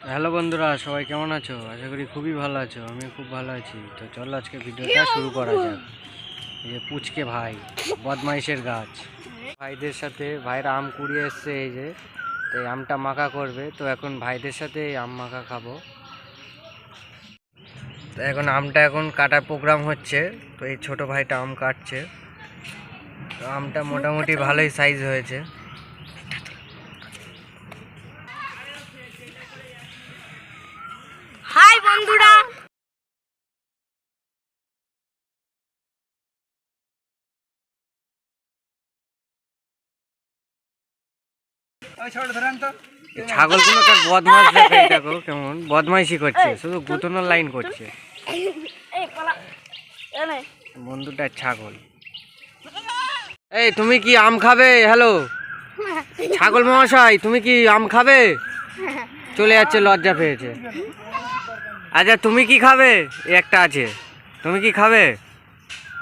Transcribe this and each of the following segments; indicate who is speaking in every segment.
Speaker 1: Hello বন্ধুরা সবাই কেমন আছো? আশা করি খুবই ভালো আছো আমি খুব ভালো আছি। তো চলো আজকে ভিডিওটা শুরু করা যাক। এই যে পুচকে ভাই বদমাইশের গাছ। ভাইদের সাথে ভাইয়ের আম কুড়িয়ে এসছে এই যে তো এই আমটা মাখা করবে। তো এখন ভাইদের সাথে এই আম মাখা খাব। তো এখন আমটা এখন কাটার প্রোগ্রাম হচ্ছে তো এই ছোট ভাইটা আম কাটছে। তো আমটা মোটামুটি ভালোই সাইজ হয়েছে।
Speaker 2: বন্ধুরা।
Speaker 1: এই ছাগলগুলো তার বদমাস দেখে দেখো কেমন। বদমাইশি করছে শুধু গুতনোর লাইন করছে। বন্ধুটার ছাগল। এই তুমি কি আম খাবে? হ্যালো ছাগল মহাশয় তুমি কি আম খাবে? চলে যাচ্ছে লজ্জা পেয়েছে। আচ্ছা তুমি কি খাবে? এই একটা আছে। তুমি কি খাবে?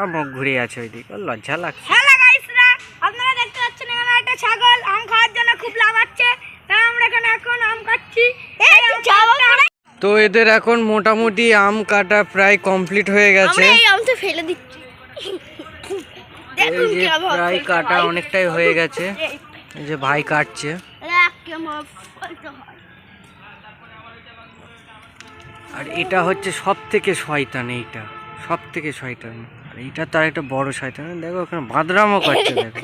Speaker 1: আর মুখ ঘুরিয়ে আছে ওইদিকে লজ্জা লাগছে।
Speaker 2: হ্যালো গাইসরা আপনারা দেখতে পাচ্ছেন এখানে একটা ছাগল আম খাওয়ার জন্য খুব লাফাচ্ছে তাই আমরা এখানে এখন আম খাচ্ছি এই আমটা
Speaker 1: তো এদের এখন মোটামুটি আম কাটা প্রায় কমপ্লিট হয়ে গেছে।
Speaker 2: আমরা এই আমটা ফেলে দিচ্ছি। দেখুন
Speaker 1: যে
Speaker 2: কেমন
Speaker 1: প্রায় কাটা অনেকটাই হয়ে গেছে।
Speaker 2: এই,
Speaker 1: যে ভাই কাটছে।
Speaker 2: হয়।
Speaker 1: আর এটা হচ্ছে সব থেকে শয়তান এইটা সব থেকে শয়তান আর এইটা তার একটা বড় শয়তান দেখো ওখানে বাদরামও করছে দেখো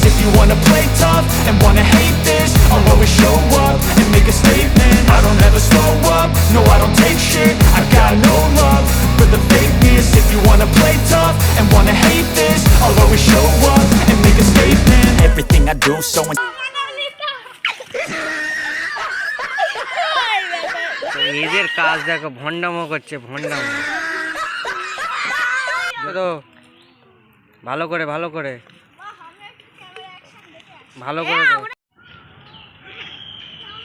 Speaker 3: If you wanna play tough and wanna hate this I'll always show up and make a statement I don't ever slow up, no I don't take shit I got no love for the fakeness If you wanna play tough and wanna hate this I'll always show up and make a statement Everything I do so
Speaker 1: তো এদের কাজ দেখো ভণ্ডামো করছে ভণ্ডামো তো ভালো করে ভালো করে ভালো করে।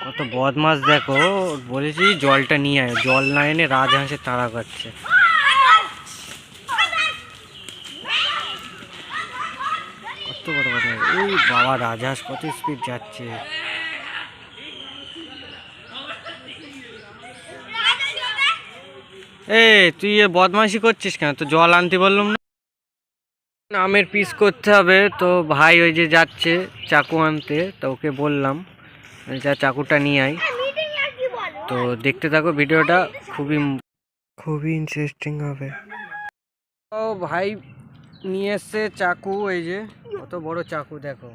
Speaker 1: কত বদমাস দেখো। বলেছি জলটা নিয়ে আয়। জল না এনে রাজহাঁসের তাড়া করছে। কত বড় বদমাস এই বাবা, রাজহাঁস কত স্পিড যাচ্ছে। এ তুই এ বদমাইশি করছিস কেন? তো জল আনতে বললাম না। আমের পিস করতে হবে। তো ভাই ওই যে যাচ্ছে চাকু আনতে, তো ওকে বললাম। যা চাকুটা নিয়ে আয়। তো দেখতে থাকো ভিডিওটা খুবই খুবই ইন্টারেস্টিং হবে। ও ভাই নিয়ে এসছে চাকু এই যে কত বড় চাকু দেখো।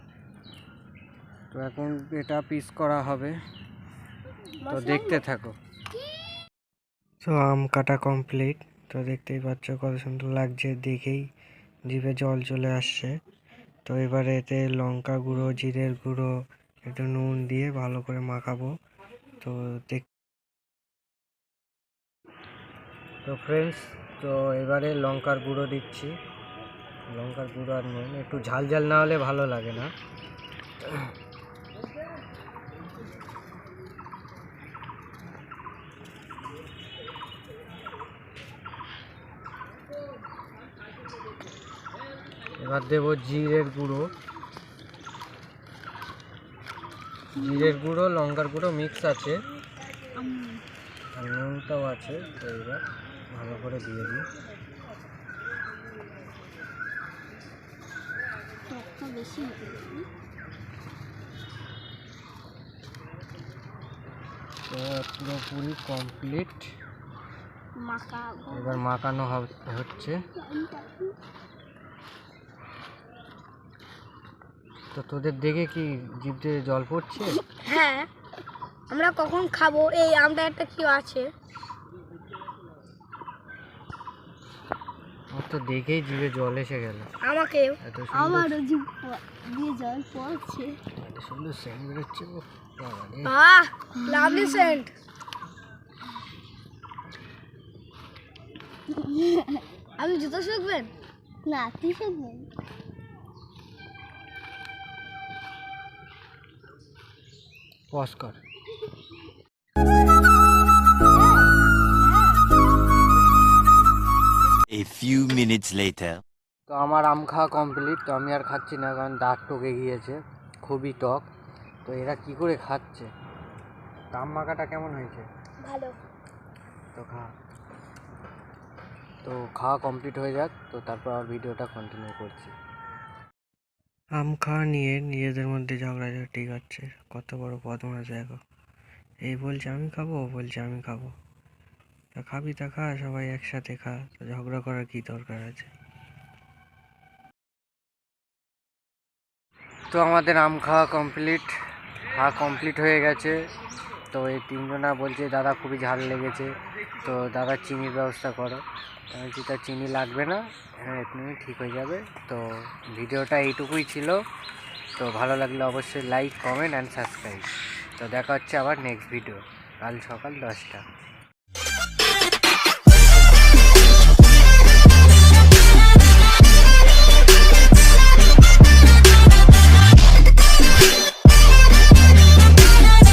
Speaker 1: তো এখন এটা পিস করা হবে। তো দেখতে থাকো। তো আম কাটা কমপ্লিট তো দেখতেই পাচ্ছ কত সুন্দর লাগছে দেখেই জিভে জল চলে আসছে। তো এবারে এতে লঙ্কা গুঁড়ো জিরের গুঁড়ো একটু নুন দিয়ে ভালো করে মাখাবো। তো দেখ তো ফ্রেন্ডস তো এবারে লঙ্কার গুঁড়ো দিচ্ছি। লঙ্কার গুঁড়ো আর নুন, একটু ঝাল ঝাল না হলে ভালো লাগে না। এবার দেবো জিরের গুঁড়ো। জিরের গুঁড়ো লঙ্কার গুঁড়ো মিক্স আছে। আর নুনটাও আছে তো এবার ভালো করে দিয়ে দিই। পুরোপুরি কমপ্লিট এবার মাখানো হচ্ছে। তো তোদের দেখে কি জিভে জল পড়ছে?
Speaker 2: হ্যাঁ। আমরা কখন খাব? এই আমটা একটা কি আছে?
Speaker 1: আমার তো দেখেই জিভে জল এসে গেল।
Speaker 2: আমাকে?
Speaker 1: এত সুন্দর
Speaker 2: দিয়ে জল পড়ছে।
Speaker 1: এত সুন্দর সেন্ট বেরোচ্ছে গো। বাবা রে।
Speaker 2: লাভলি সেন্ট আপনি জুতো শিখবেন না তুই শিখবেন
Speaker 1: পজ কর
Speaker 4: A few minutes later.
Speaker 1: তো আমার আম খাওয়া কমপ্লিট তো আমি আর খাচ্ছি না কারণ দাঁত টকে গিয়েছে খুবই টক। তো এরা কি করে খাচ্ছে? আম মাখাটা কেমন হয়েছে?
Speaker 2: ভালো।
Speaker 1: তো খা। তো খাওয়া কমপ্লিট হয়ে যাক তো তারপর আর ভিডিওটা কন্টিনিউ করছি। আম খাওয়া নিয়ে নিজেদের মধ্যে ঝগড়াঝাটি করছে কত বড় বদমাস দেখো। এই বলছে, আমি খাব, ও বলছে, আমি খাব। তা খাবি তা খা, সবাই একসাথে খা। তো ঝগড়া করার কি দরকার আছে? তো আমাদের আম খাওয়া কমপ্লিট খাওয়া কমপ্লিট হয়ে গেছে। তো এই তিনজনা বলছে, দাদা, খুবই ঝাল লেগেছে। তো দাদা, চিনির ব্যবস্থা করো। তা চিনি লাগবে না হ্যাঁ এমনি ঠিক হয়ে যাবে। তো ভিডিওটা এইটুকুই ছিল। তো ভালো লাগলে অবশ্যই লাইক কমেন্ট অ্যান্ড সাবস্ক্রাইব তো দেখা হচ্ছে আবার নেক্সট ভিডিও কাল সকাল দশটা।